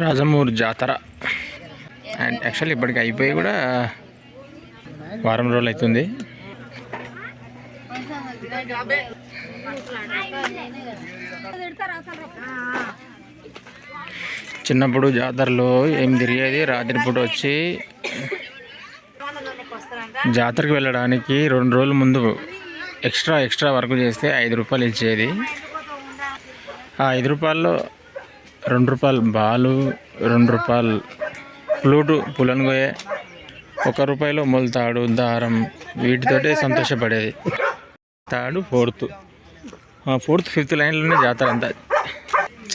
రాజమూరు జాతర. And actually ఇప్పటికి అయిపోయి కూడా వారం రోజులు అవుతుంది. చిన్నప్పుడు జాతరలో ఏం తిరిగేది? రాత్రిపూట వచ్చి జాతరకు వెళ్ళడానికి రెండు రోజుల ముందు ఎక్స్ట్రా ఎక్స్ట్రా వర్క్ చేస్తే ఐదు రూపాయలు ఇచ్చేది. ఆ ఐదు రూపాయల్లో రెండు రూపాయలు బాలు రెండు రూపాయలు ఫ్లూటు పులన్గోయే ఒక రూపాయలు మొలతాడు దారం వీటితోటే సంతోషపడేది. తాడు ఫోర్త్. ఫోర్త్ ఫిఫ్త్ లైన్లోనే జాతర అంతా.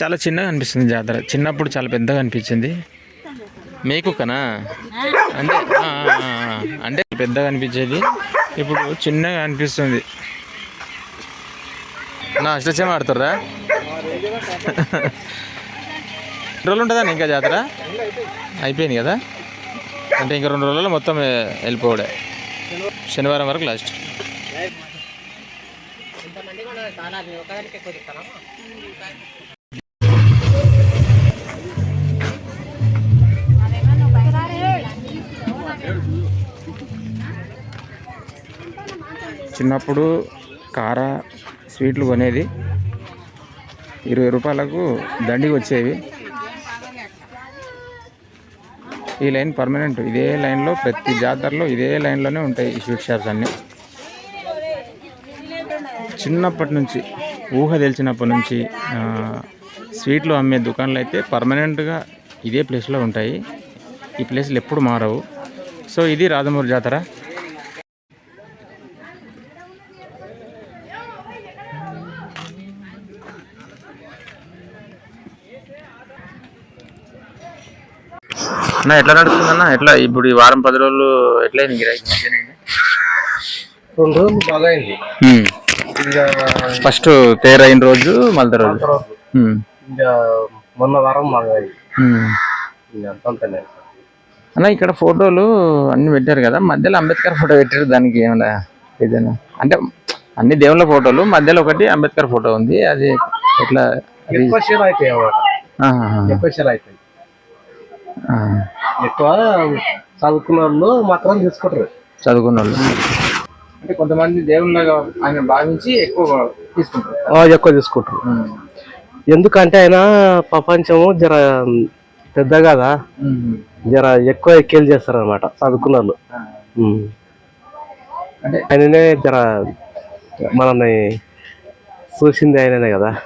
చాలా చిన్నగా అనిపిస్తుంది జాతర. చిన్నప్పుడు చాలా పెద్దగా అనిపించింది. మీకు కనా? అంటే అంటే పెద్దగా అనిపించేది. ఇప్పుడు చిన్నగా అనిపిస్తుంది. నా అష్టచమ ఆడుతుర్రా రోజులు ఉంటుందా ఇంకా జాతర? అయిపోయింది కదా? అంటే ఇంకా రెండు రోజుల్లో మొత్తం వెళ్ళిపోవడే. శనివారం వరకు లాస్ట్. చిన్నప్పుడు కార స్వీట్లు కొనేది. ఇరవై రూపాయలకు దండికి వచ్చేవి. ఈ లైన్ పర్మనెంట్ ఇదే లైన్లో ప్రతి జాతరలో ఇదే లైన్లోనే ఉంటాయి ఈ స్వీట్ షాప్స్ అన్నీ. చిన్నప్పటి నుంచి ఊహ తెలిసినప్పటి నుంచి స్వీట్లు అమ్మే దుకాణాలు అయితే పర్మనెంట్గా ఇదే ప్లేస్లో ఉంటాయి. ఈ ప్లేస్లు ఎప్పుడు మారవు. సో ఇది రాజమూరి జాతర. అన్న ఎట్లా నడుస్తుందన్న? ఎట్లా? ఇప్పుడు ఈ వారం పది రోజులు ఎట్లా అయింది గిరాకీ రెండు రోజులు బాగా అయింది ఇంకా ఫస్ట్ తేరైన రోజు మళ్ళీ రోజు ఉమ్. ఇంకా మొన్న వారం బాగా అయింది ఉమ్. ఇంకా అంతంతనే. అన్న ఇక్కడ ఫోటోలు అన్ని పెట్టారు కదా? మధ్యలో అంబేద్కర్ ఫోటో పెట్టారు దానికి ఏమన్నా ఏదైనా? అంటే అన్ని దేవుళ్ళ ఫోటోలు మధ్యలో ఒకటి అంబేద్కర్ ఫోటో ఉంది. అది ఎట్లా? అది ఎక్కువ షేర్ అవుతాయి అన్నమాట. ఆహాహా. ఎక్కువ షేర్ అవుతాయి ఆ. ఎక్కువ చదువుకున్న వాళ్ళు మాత్రం తీసుకుంటారు. చదువుకున్న వాళ్ళు అంటే కొంతమంది దేవుళ్ళగా ఆయన భావించి ఎక్కువ తీసుకుంటారు. ఎక్కువ తీసుకుంటారు. ఎందుకంటే ఆయన ప్రపంచము జర పెద్ద కదా. జర ఎక్కువ ఎక్కేలు చేస్తారు అనమాట చదువుకున్న వాళ్ళు. అంటే ఆయననే జర మనల్ని చూసింది ఆయననే కదా.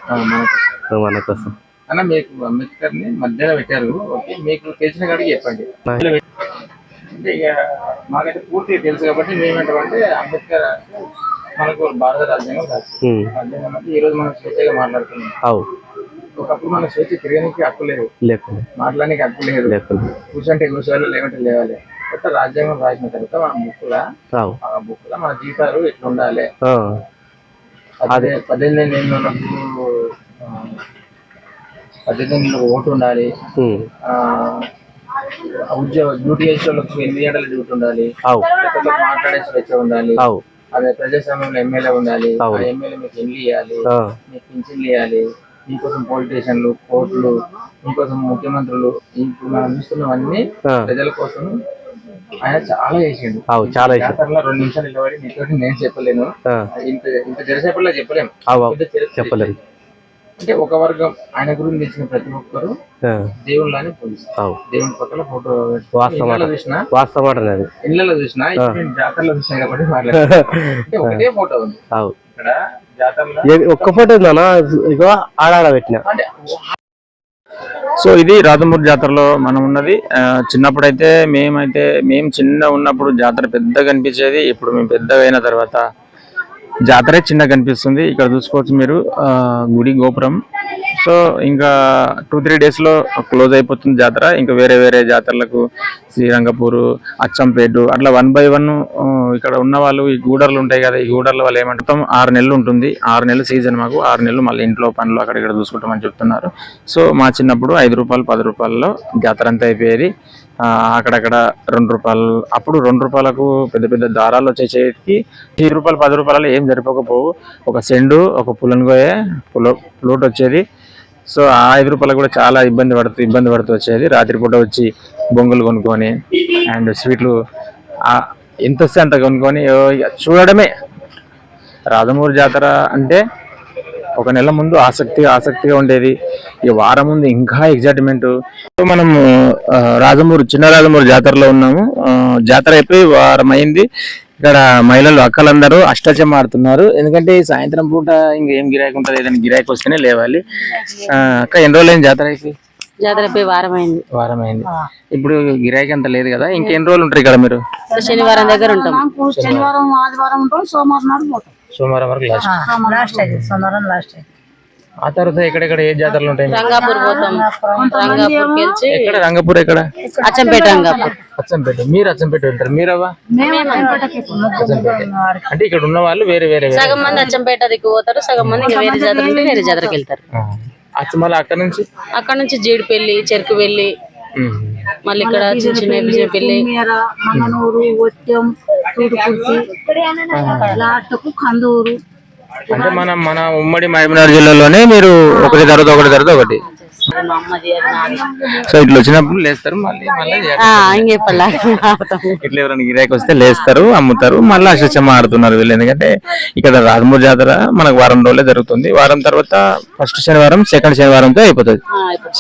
మన కోసం. అన్న మీకు అంబేద్కర్ని మధ్యలో పెట్టారు. ఓకే మీకు తెలిసిన కాడికి చెప్పండి. అంటే ఇక మాకైతే పూర్తిగా తెలుసు కాబట్టి మేమేంటంటే అంబేద్కర్ మనకు భారత రాజ్యాంగం. రాజ్యాంగం అంటే ఈ రోజు మనం స్వేచ్ఛగా మాట్లాడుతున్నాం. ఒకప్పుడు మన స్వేచ్ఛ తిరగడానికి హక్కు లేదు. మాట్లాడడానికి హక్కు లేదు. కూర్చుంటే కూర్చోవాలి లేకుంటే లేవాలి. కొత్త రాజ్యాంగం రాసిన తర్వాత మన బుక్ల అవు ఆ బుక్ల మన జీవితాలు ఎట్లా ఉండాలి ఆ. పద్దెనిమిది పద్దెనిమిది ఓటు ఉండాలి. ఉద్యోగ డ్యూటీ చేసే వాళ్ళకి ఎనిమిది గంటల డ్యూటీ ఉండాలి? మాట్లాడే స్వేచ్ఛ ఉండాలి. అదే ప్రజాస్వామ్యంలో ఎమ్మెల్యే ఉండాలి. ఎమ్మెల్యే మీకు ఇల్లు ఇవ్వాలి. మీకు పింఛన్లు ఇవ్వాలి మీకోసం పొలిటీషియన్లు కోర్టులు మీకోసం ముఖ్యమంత్రులు ఇప్పుడు మనం చూస్తున్నవన్నీ ఆ. ప్రజల కోసం ఆయన చాలా చేసిండు. చాలా రెండు నిమిషాలు నిలబడి నీతో నేను చెప్పలేను. ఇంత ఇంత జరిసేపట్లో చెప్పలేము అవు అవు ఇంత చరిత్ర చెప్పలేరు అంటే ఒక వర్గం ఆయన గురించి తెలిసిన ప్రతి ఒక్కరు. దేవుళ్ళని పోలిస్తారు. అవు దేవుని పక్కన ఫోటో వాస్తవం ఇళ్ళలో చూసినా వాస్తవం అది ఇళ్ళలో చూసినా జాతరలో చూసిన కాబట్టి. అంటే ఒకటే ఫోటో ఉంది. ఇక్కడ జాతరలో ఒక్క ఫోటో ఉందన్నా ఇగో ఆడాడ పెట్టిన. అంటే సో ఇది రాధమూరి జాతరలో మనం ఉన్నది. ఆ, చిన్నప్పుడైతే మేమైతే మేము చిన్న ఉన్నప్పుడు జాతర పెద్దగా కనిపించేది ఇప్పుడు మేము పెద్దగా అయిన తర్వాత జాతరే చిన్నగా కనిపిస్తుంది. ఇక్కడ చూసుకోవచ్చు మీరు గుడి గోపురం. సో ఇంకా టూ త్రీ డేస్లో క్లోజ్ అయిపోతుంది జాతర. ఇంకా వేరే వేరే జాతరలకు శ్రీరంగపూరు అచ్చంపేటు అట్లా వన్ బై వన్ ఇక్కడ ఉన్న వాళ్ళు ఈ గూడర్లు ఉంటాయి కదా ఈ గూడర్ల వాళ్ళు ఏమంటాం ఆరు నెలలు ఉంటుంది. ఆరు నెలలు సీజన్ మాకు. ఆరు నెలలు మళ్ళీ ఇంట్లో పనులు అక్కడ ఇక్కడ చూసుకుంటామని చెప్తున్నారు. సో మా చిన్నప్పుడు ఐదు రూపాయలు పది రూపాయల్లో జాతర అంతా అయిపోయేది. అక్కడక్కడ రెండు రూపాయలు అప్పుడు రెండు రూపాయలకు పెద్ద పెద్ద దారాలు వచ్చే ఈ రూపాయలు పది రూపాయలు ఏం సరిపోకపోవు. ఒక సెండు ఒక పులన్గోయే పుల ఫ్లూట్ వచ్చేది. సో ఆ ఐదు రూపాయలు కూడా చాలా ఇబ్బంది పడుతూ ఇబ్బంది పడుతూ వచ్చేది. రాత్రిపూట వచ్చి బొంగులు కొనుక్కొని అండ్ స్వీట్లు ఎంత వస్తే అంత కొనుక్కొని ఇక చూడడమే. రాజమూరి జాతర అంటే ఒక నెల ముందు ఆసక్తిగా ఆసక్తిగా ఉండేది. ఈ వారం ముందు ఇంకా ఎగ్జైట్మెంట్ మనము రాజమూరు చిన్న రాజమూరు జాతరలో ఉన్నాము. జాతర అయిపోయి వారం అయింది. ఇక్కడ మహిళలు అక్కలందరూ అష్టాచమ్మ ఆడుతున్నారు. ఎందుకంటే ఈ సాయంత్రం పూట ఇంకేం గిరాకీ ఉంటుంది? ఏదైనా గిరాకీ వస్తేనే లేవాలి. అక్క ఎన్ని రోజులు జాతర అయిపోయి? జాతర పోయి వారం అయింది. వారం అయింది. ఇప్పుడు గిరాకీ అంత లేదు కదా. ఇంకెన్ని రోజులు ఉంటారు ఇక్కడ మీరు? శనివారం దగ్గర ఉంటాం. శనివారం ఆదివారం ఉంటాం. సోమవారం నాడు పోతాం. సోమవారం వరకు లాస్ట్ లాస్ట్ అయితే సోమవారం లాస్ట్ అయితే ఆ తర్వాత ఎక్కడెక్కడ ఏ జాతరలు ఉంటాయి? రంగాపూర్ పోతాం. రంగాపూర్ గెలిచి ఎక్కడ? రంగపూర్ ఎక్కడ? అచ్చంపేట రంగాపూర్. అచ్చంపేట. మీరు అచ్చంపేట వెళ్తారు మీరవ్వా? అంటే ఇక్కడ ఉన్న వాళ్ళు వేరే వేరే సగం మంది అచ్చంపేట దిక్కు పోతారు సగం మంది ఇంకా వేరే జాతర ఉంటే వేరే జాతరకి వెళ్తారు. అచ్చ మళ్ళీ అక్కడ నుంచి? అక్కడ నుంచి జీడిపల్లి చెరుకు వెళ్ళి. మళ్ళీ ఇక్కడ చిన్న చిన్న విజయపల్లి మీర మంగనూరు ఒత్యం తూటుకుర్తి లాస్ట్కు కందూరు. అంటే మన మన ఉమ్మడి మహబూబ్నగర్ జిల్లాలోనే మీరు ఒకటి తర్వాత ఒకటి తర్వాత ఒకటి. సో ఇట్లా వచ్చినప్పుడు లేస్తారు మళ్ళీ ఇట్లా ఎవరైనా గిరాకీ వస్తే లేస్తారు అమ్ముతారు మళ్ళీ అష్టచమ్మ ఆడుతున్నారు వీళ్ళు. ఎందుకంటే ఇక్కడ రాజమూరి జాతర మనకు వారం రోజులే జరుగుతుంది. వారం తర్వాత ఫస్ట్ శనివారం సెకండ్ శనివారంతో అయిపోతుంది.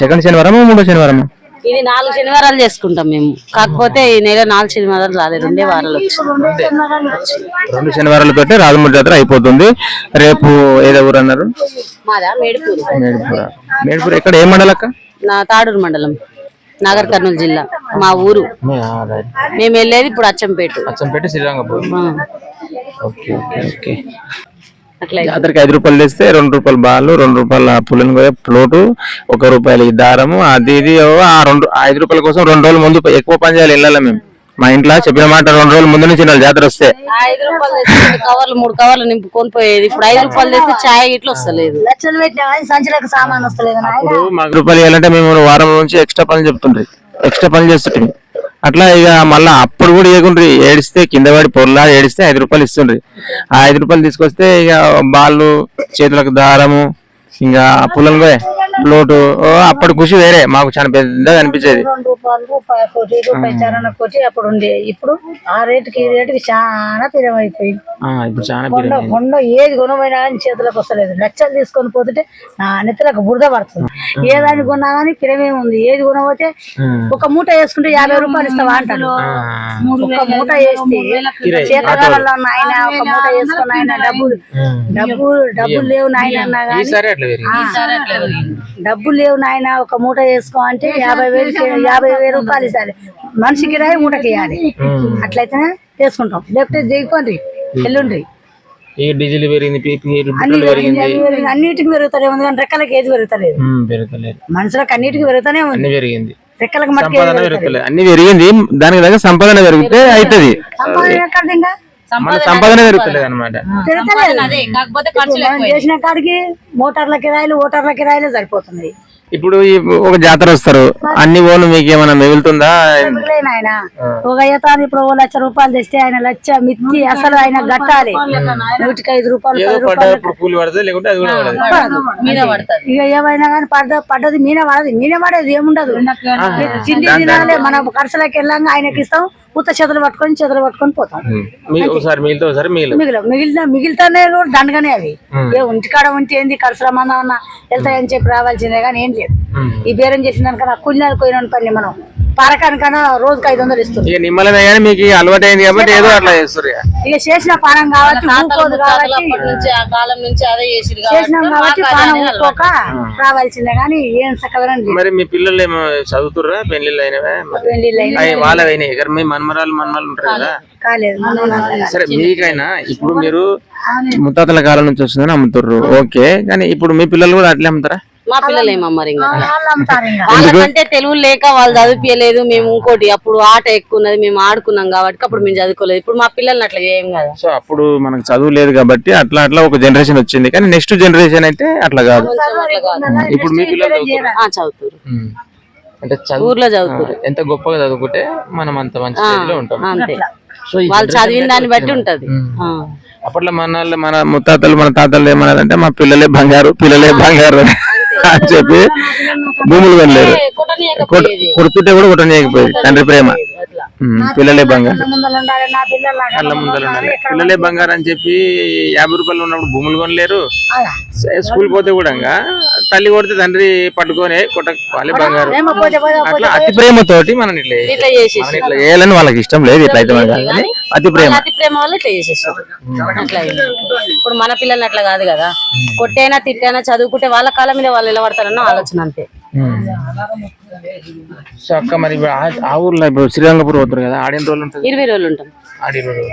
సెకండ్ శనివారం మూడో శనివారం ఇది నాలుగు శనివారాలు చేసుకుంటాం మేము. కాకపోతే ఈ నెల నాలుగు శనివారాలు రాలేదు రెండే వారాలు వచ్చి రెండు శనివారాలతోటే రాజమూరి జాతర అయిపోతుంది. రేపు ఏదో ఊరు అన్నారు? మాదా? మేడిపూరు. మేడిపూర. మేడిపూర ఎక్కడ? ఏ మండలం అక్క? నా తాడూరు మండలం నాగర్ కర్నూలు జిల్లా మా ఊరు. మేము వెళ్ళేది ఇప్పుడు అచ్చంపేట. అచ్చంపేట శ్రీరంగపూర్. Okay okay. జాతరకి ఐదు రూపాయలు తెస్తే రెండు రూపాయల బాలు రెండు రూపాయల పుల్లని కూడా ప్లోటు ఒక రూపాయల ఈ దారము అది ఇది ఆ రెండు ఐదు రూపాయల కోసం రెండు రోజుల ముందు ఎక్కువ పని చేయాలి వెళ్ళాలి మేము. మా ఇంట్లో చెప్పిన మాట రెండు రోజుల ముందు నుంచి జాతర వస్తే. ఐదు రూపాయలు తెస్తే కవర్లు మూడు కవర్లు నింపుకొని పోయేది. ఇప్పుడు ఐదు రూపాయలు తెస్తే ఛాయ్ ఇట్లా వస్తలేదు. లక్షలు పెట్టినా కానీ సంచులకు సామాన్ వస్తలేదు మాకు రూపాయలు ఇవ్వాలంటే మేము వారం నుంచి ఎక్స్ట్రా పని చెప్తుండ్రి. ఎక్స్ట్రా పని చేస్తుంటే అట్లా ఇక మళ్ళా అప్పుడు కూడా ఇవ్వకుండ్రి ఏడిస్తే కింద పడి పొరలా ఏడిస్తే ఐదు రూపాయలు ఇస్తుండ్రి. ఆ ఐదు రూపాయలు తీసుకొస్తే ఇక బాళ్ళు చేతులకు దారము ఇంకా పుల్లలు ఓ, అప్పటి ఖుషి వేరే. మాకు చాలా పెద్దగా అనిపించేది. రెండు రూపాయలు రూపాయి కోటి రూపాయి చరణ కోటి అప్పుడు ఉండే. ఇప్పుడు ఆ రేటుకి ఈ రేటుకి చాలా పిరం అయిపోయింది. ఆ, ఇప్పుడు చాలా కొండ పెరిగింది. కొండ ఏది కొనమైనా కానీ చేతులకు వస్తలేదు. లక్షలు తీసుకొని పోతుంటే నా నెత్తలకు బురద పడుతుంది. ఏదాన్ని కొన్నా కానీ పిరమే ఉంది. ఏది కొనబోతే ఒక మూట వేసుకుంటే యాభై రూపాయలు ఇస్తావా అంటాడు. ఒక మూట వేస్తే చేతగాలలో నాయన ఒక మూట వేసుకుని ఆయన డబ్బులు. డబ్బులు డబ్బులు లేవు నాయన అన్నా కానీ. ఈసారి అట్లా పెరిగింది. డబ్బులు లేవు నాయన ఒక మూట వేసుకో అంటే యాభై వేలు యాభై వేలు రూపాయలు ఇవ్వాలి మనిషికి రాయి మూటకి ఇవ్వాలి. అట్లయితేనే వేసుకుంటాం. లేకపోతే దిగిపోండి ఎల్లుండి. ఈ డీజిల్ పెరిగింది. అన్నిటికి పెరుగుతూనే ఉంది కానీ రెక్కలకి ఏది పెరుగుతలేదు. మనుషులకు అన్నిటికి పెరుగుతూనే ఉంది. పెరిగింది. రెక్కలకు అన్ని పెరిగింది దానికి సంపాదన పెరిగితే అవుతుంది. సంపాదన ఎక్కడిది ఇంకా మన సంపాదన పెరుగుతలేదు అనమాట చేసిన కాడికి మోటార్ల కిరాయిలు ఓటార్ల కిరాయిలు సరిపోతున్నాయి ఇప్పుడు ఒక జాతర వస్తారు. అన్ని ఓను మీకు ఏమైనా మిగులుతుందా ఆయన. ఒక ఈతాను ఇప్పుడు ఓ లక్ష రూపాయలు తెస్తే ఆయన లక్ష మిత్తి అసలు ఆయన కట్టాలి. నూటికి ఐదు రూపాయలు ఇక ఏమైనా కానీ పడ్డ పడ్డది మీన పడదు మీన పడేది ఏముండదు. తిండి తినాలి మన ఖర్చులకు వెళ్ళాక ఆయనకి ఇస్తాం. ఉత్త చేతులు పట్టుకొని చేతులు పట్టుకొని పోతాం. మిగిలిన మిగిలిన మిగిలితేనే కూడా దండగానే అవి. ఏ ఇంటికాడ ఉంటే ఏంది? ఖర్చుల మందం అన్న వెళ్తాయని చెప్పి రావాల్సిందే కానీ ఏం లేదు. ఈ బేరం చేసిన దానికన్నా కూలినాలు పోయిన పని మనం. పారకానికన్నా రోజుకి ఐదు వందలు ఇస్తుంది. ఇక నిమ్మలమే కానీ మీకు అలవాటు అయింది కాబట్టి ఏదో అట్లా చేస్తారు ఇక. ఇక చేసిన పానం కాబట్టి ఊరుకోదు కాబట్టి అప్పటి నుంచి ఆ కాలం నుంచి అదే చేసిరు చేసినాం కాబట్టి పానం ఊరుకోక రావాల్సిందే కానీ ఏం లేదు. మరి మీ పిల్లలు ఏమో చదువుతుర్రా? పెళ్ళిళ్ళు అయినవా? అయినా అవి అయినాయి ఇక్కడ మీ మనమరాలు మనమరాలు ఉంటారు కదా? కాలేదు. మనం సరే మీకైనా ఇప్పుడు మీరు ముత్తాతల కాలం నుంచి వస్తుందని అమ్ముతుర్రు. ఓకే. కానీ ఇప్పుడు మీ పిల్లలు కూడా అట్లే అమ్ముతారా? మా పిల్లలు ఏమమ్మారు ఇంకా. వాళ్ళకంటే తెలుగు లేక వాళ్ళు చదివించలేదు మేము ఇంకోటి అప్పుడు ఆట ఎక్కువ ఉన్నది మేము ఆడుకున్నాం కాబట్టి అప్పుడు మేము చదువుకోలేదు. ఇప్పుడు మా పిల్లల్ని అట్లా చేయం కదా. సో అప్పుడు మనకు చదువు లేదు కాబట్టి అట్లా అట్లా ఒక జనరేషన్ వచ్చింది. కానీ నెక్స్ట్ జనరేషన్ అయితే అట్లా కాదు. ఇప్పుడు మీ పిల్లలు చదువుతారు. అంటే చదువు ఊర్లో చదువుతారు. ఎంత గొప్పగా చదువుకుంటే మనం అంత మంచి స్టేజ్లో ఉంటాం. అంతే. సో ఈ వాళ్ళు చదివిన దాన్ని బట్టి ఉంటది. అప్పట్లో మన వాళ్ళు మన ముత్తాతలు మన తాతలు ఏమన్నారంటే మా పిల్లలే బంగారు పిల్లలే బంగారు. అని చెప్పి భూములు కొనలేరు. కొడుతుంటే కూడా కొట్టనీయకపోయేది. తండ్రి ప్రేమ. పిల్లలే బంగారం. కళ్ళ ముందర ఉండాలి నా పిల్లలు బంగారం అని చెప్పి యాభై రూపాయలు ఉన్నప్పుడు భూములు కొనలేరు. స్కూల్ పోతే కూడా తల్లి కొడితే తండ్రి పట్టుకొని కొట్ట వాళ్ళే బంగారం. అట్లా అతి ప్రేమతోటి మనం ఇట్లా. ఇట్లా చేసేసి చేయాలని వాళ్ళకి ఇష్టం లేదు ఇట్లా అయితే అతి ప్రేమ వాళ్ళ అతి ప్రేమ వల్ల ఇట్లా అట్లా అయింది. ఇప్పుడు మన పిల్లలు అట్లా కాదు కదా. కొట్టైనా తిట్టైనా చదువుకుంటే వాళ్ళ కాళ్ళ మీద వాళ్ళు నిలబడతారన్న ఆలోచన అంతే. సో అక్క మరి ఇప్పుడు ఆ- ఆ ఊర్లో ఇప్పుడు శ్రీరంగపూర్ పోతారు కదా ఆడిన రోజులు ఉంటుంది? ఇరవై రోజులు ఉంటాం. ఆడి రోజులు.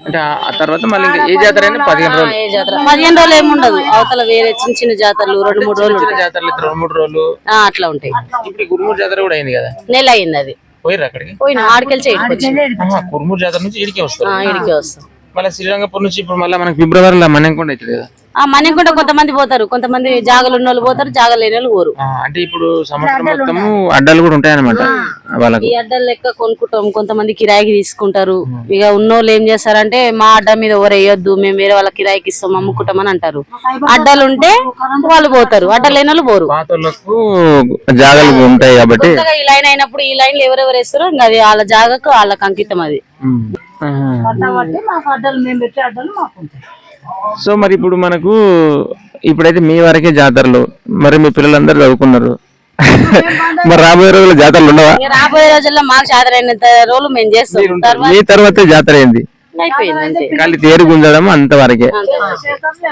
అంటే ఆ- ఆ తర్వాత మళ్ళీ ఇంకా ఏ జాతర అయినా పదిహేను రోజులు. ఏ జాతర? పదిహేను రోజులు ఏముండదు అవతల వేరే చిన్న చిన్న జాతరలు రెండు మూడు రోజులు చిన్న జాతరలు ఇద్దరు రెండు మూడు రోజులు. ఆ, అట్లా ఉంటాయి. ఇప్పుడు ఈ కురుమూరు జాతర కూడా అయింది కదా? నెల అయింది అది. పోయిర్రు అక్కడికి? పోయినా ఆడికెళ్ళి చేయడానికి ఆహా, కురుమూరు జాతర నుంచి ఇడికి వస్తారు. ఇడికి వస్తాం. మళ్ళీ శ్రీరంగపూర్ నుంచి ఇప్పుడు మళ్ళీ మనకి ఫిబ్రవరిలో మనంకొండ అవుతుంది కదా? ఆ మణికుంట కొంతమంది పోతారు. కొంతమంది జాగలు ఉన్న వాళ్ళు పోతారు జాగలు లేని వాళ్ళు పోరు. అంటే ఇప్పుడు సంవత్సరం అడ్డాలు కూడా ఉంటాయి అనమాట వాళ్ళకు. ఈ అడ్డలు లెక్క కొనుక్కుంటాం. కొంతమంది కిరాయికి తీసుకుంటారు. ఇక ఉన్నోళ్ళు ఏం చేస్తారంటే మా అడ్డ మీద ఎవరు వేయొద్దు మేము వేరే వాళ్ళ కిరాయికి ఇస్తాం అమ్ముకుంటాం అని అంటారు. అడ్డలు ఉంటే వాళ్ళు పోతారు. అడ్డలు లేని వాళ్ళు పోరు. జాగాలు ఉంటాయి కాబట్టి. ఈ లైన్ అయినప్పుడు ఈ లైన్లు ఎవరెవరు వేస్తారో ఇంకా అది వాళ్ళ జాగకు వాళ్ళకి అంకితం అది. అడ్డలు మేము పెట్టే అడ్డలు మాకు ఉంటాయి. సో మరి ఇప్పుడు మనకు ఇప్పుడైతే మీ వరకే జాతరలు మరి మీ పిల్లలందరూ చదువుకున్నారు. మరి రాబోయే రోజుల్లో జాతరలు ఉండవా? రాబోయే రోజుల్లో మాకు చాదరైనంత రోజులు మేము చేస్తాం. మీ తర్వాత జాతర ఏంది అంతే. ఖాళీ తేరు గుంజడం అంతవరకే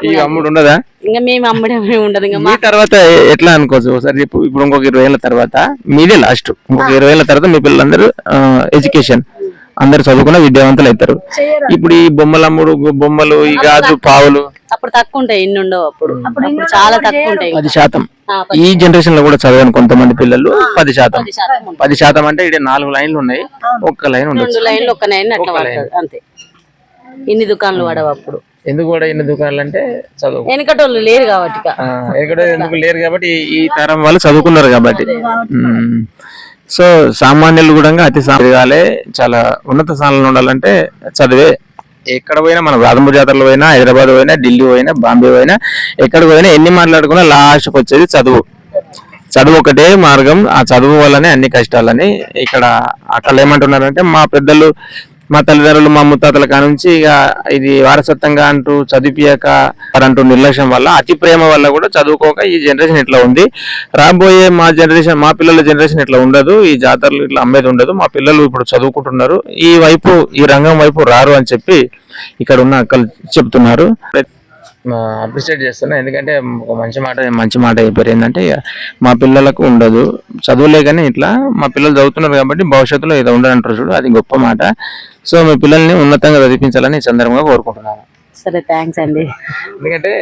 ఇక అమ్ముడు ఉండదా? ఇంకా మేము అమ్మడమే ఉండదు. ఇంకా మీ తర్వాత ఎట్లా అనుకోవచ్చు? ఒకసారి చెప్పు. ఇప్పుడు ఇంకొక ఇరవై ఏళ్ళ తర్వాత మీదే లాస్ట్ ఇంకొక ఇరవై ఏళ్ళ తర్వాత మీ పిల్లలందరూ ఎడ్యుకేషన్ అందరు చదువుకున్న విద్యావంతులు అవుతారు. ఇప్పుడు ఈ బొమ్మలు అమ్ముడు గు- బొమ్మలు ఈ గాజు పావులు. అప్పుడు తక్కువ ఉంటాయి ఇన్ని ఉండవు అప్పుడు అప్పుడు చాలా తక్కువ ఉంటాయి పది శాతం. ఈ జనరేషన్లో కూడా చదవని కొంతమంది పిల్లలు పది శాతం. పది శాతం అంటే ఇక్కడ నాలుగు లైన్లు ఉన్నాయి. ఒక్క లైన్ ఉండొచ్చు. రెండు లైన్లు ఒక్క లైన్ అట్లా అంతే. ఇన్ని దుకాణాలు పడవు అప్పుడు. ఎందుకు కూడా ఇన్ని దుకాణాలు అంటే చదువు. వెనకటోళ్ళు లేరు కాబట్టి ఎందుకు లేరు కాబట్టి ఈ- తరం వాళ్ళు చదువుకున్నారు కాబట్టి. సో సామాన్యులు కూడా అతి సామాన్యులే చాలా ఉన్నత స్థానంలో ఉండాలంటే చదివే. ఎక్కడ పోయినా మన రాధంబు జాతరలో పోయినా హైదరాబాద్ పోయినా ఢిల్లీ పోయినా బాంబే పోయినా ఎక్కడ పోయినా ఎన్ని మాట్లాడుకున్నా లాస్ట్కి వచ్చేది చదువు. చదువు ఒకటే మార్గం. ఆ చదువు వల్లనే అన్ని కష్టాలని ఇక్కడ అక్కడ ఏమంటున్నారంటే మా పెద్దలు మా తల్లిదండ్రులు మా ముత్తాతల కానుంచి ఇక ఇది వారసత్వంగా అంటూ చదివియాక అంటూ నిర్లక్ష్యం వల్ల అతి ప్రేమ వల్ల కూడా చదువుకోక ఈ జనరేషన్ ఇట్లా ఉంది. రాబోయే మా జనరేషన్ మా పిల్లల జనరేషన్ ఇట్లా ఉండదు. ఈ జాతరలు ఇట్లా అమ్మేది ఉండదు. మా పిల్లలు ఇప్పుడు చదువుకుంటున్నారు. ఈ వైపు ఈ రంగం వైపు రారు అని చెప్పి ఇక్కడ ఉన్న అక్కలు చెప్తున్నారు. అప్రిషియేట్ చేస్తున్నా. ఎందుకంటే ఒక మంచి మాట మంచి మాట చెప్పారు. ఏంటంటే మా పిల్లలకు ఉండదు. చదువులే కానీ ఇట్లా మా పిల్లలు చదువుతున్నారు కాబట్టి భవిష్యత్తులో ఏదో ఉండదంటారు చూడు. అది గొప్ప మాట. సో మీ పిల్లల్ని ఉన్నతంగా చదివించాలని ఈ సందర్భంగా కోరుకుంటున్నాను. సరే థ్యాంక్స్ అండి. ఎందుకంటే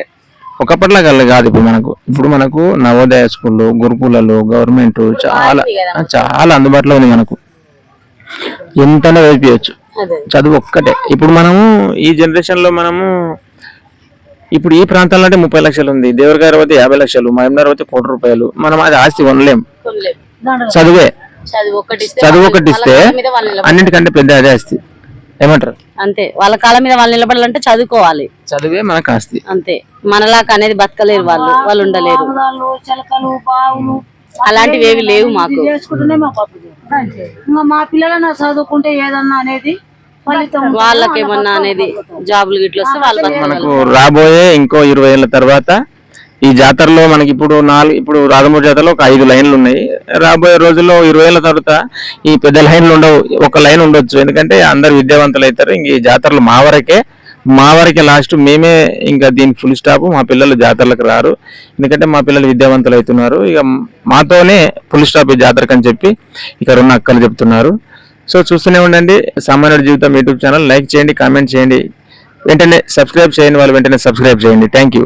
ఒకప్పట్లా కల్లా కాదు ఇప్పుడు మనకు. ఇప్పుడు మనకు నవోదయ స్కూళ్ళు గురుకులాలు గవర్నమెంట్ చాలా చాలా అందుబాటులో ఉంది మనకు. ఎంతైనా చదివించవచ్చు అదే. చదువు ఒక్కటే. ఇప్పుడు మనము ఈ జనరేషన్లో మనము ఇప్పుడు ఈ ప్రాంతాల్లో అంటే ముప్పై లక్షలు ఉంది. దేవరగారి వద్ద యాభై లక్షలు మహమ్నార్ వద్ద కోటి రూపాయలు. మనం అది ఆస్తి కొనలేం. కొనలేం. చదువే. చదువు ఒకటి ఇస్తే. అన్నిటికంటే పెద్ద అదే ఆస్తి. ఏమంటారు? అంతే. వాళ్ళ కాళ్ళ మీద వాళ్ళు నిలబడాలంటే చదువుకోవాలి. చదువే మనకు ఆస్తి. అంతే. మనలాగా అనేది బతకలేరు వాళ్ళు. వాళ్ళు ఉండలేరు. అలాంటివి ఏవి లేవు మాకు. మా పిల్లలన్నా చదువుకుంటే ఏదన్నా అనేది వాళ్ళకేమన్నా అనేది జాబులు గిట్ల వస్తే వాళ్ళు. మనకు రాబోయే ఇంకో ఇరవై ఏళ్ళ తర్వాత ఈ జాతరలో మనకి ఇప్పుడు నాలుగు ఇప్పుడు రాధమూరి జాతరలో ఒక ఐదు లైన్లు ఉన్నాయి. రాబోయే రోజుల్లో ఇరవై ఏళ్ళ తర్వాత ఈ పెద్ద లైన్లు ఉండవు ఒక లైన్ ఉండొచ్చు. ఎందుకంటే అందరు విద్యావంతులు అవుతారు. ఇంక ఈ జాతరలు మా వరకే మా వరకే లాస్ట్. మేమే ఇంకా దీనికి ఫుల్ స్టాప్ మా పిల్లలు జాతరలకు రారు. ఎందుకంటే మా పిల్లలు విద్యావంతులు అవుతున్నారు. ఇక మాతోనే ఫుల్ స్టాప్ ఈ జాతరకు అని చెప్పి ఇక్కడ ఉన్న అక్కలు చెప్తున్నారు. సో చూస్తూనే ఉండండి. సామాన్యుడి జీవితం యూట్యూబ్ ఛానల్. లైక్ చేయండి కామెంట్ చేయండి. వెంటనే సబ్స్క్రైబ్ చేయండి వాళ్ళు వెంటనే సబ్స్క్రైబ్ చేయండి. Thank you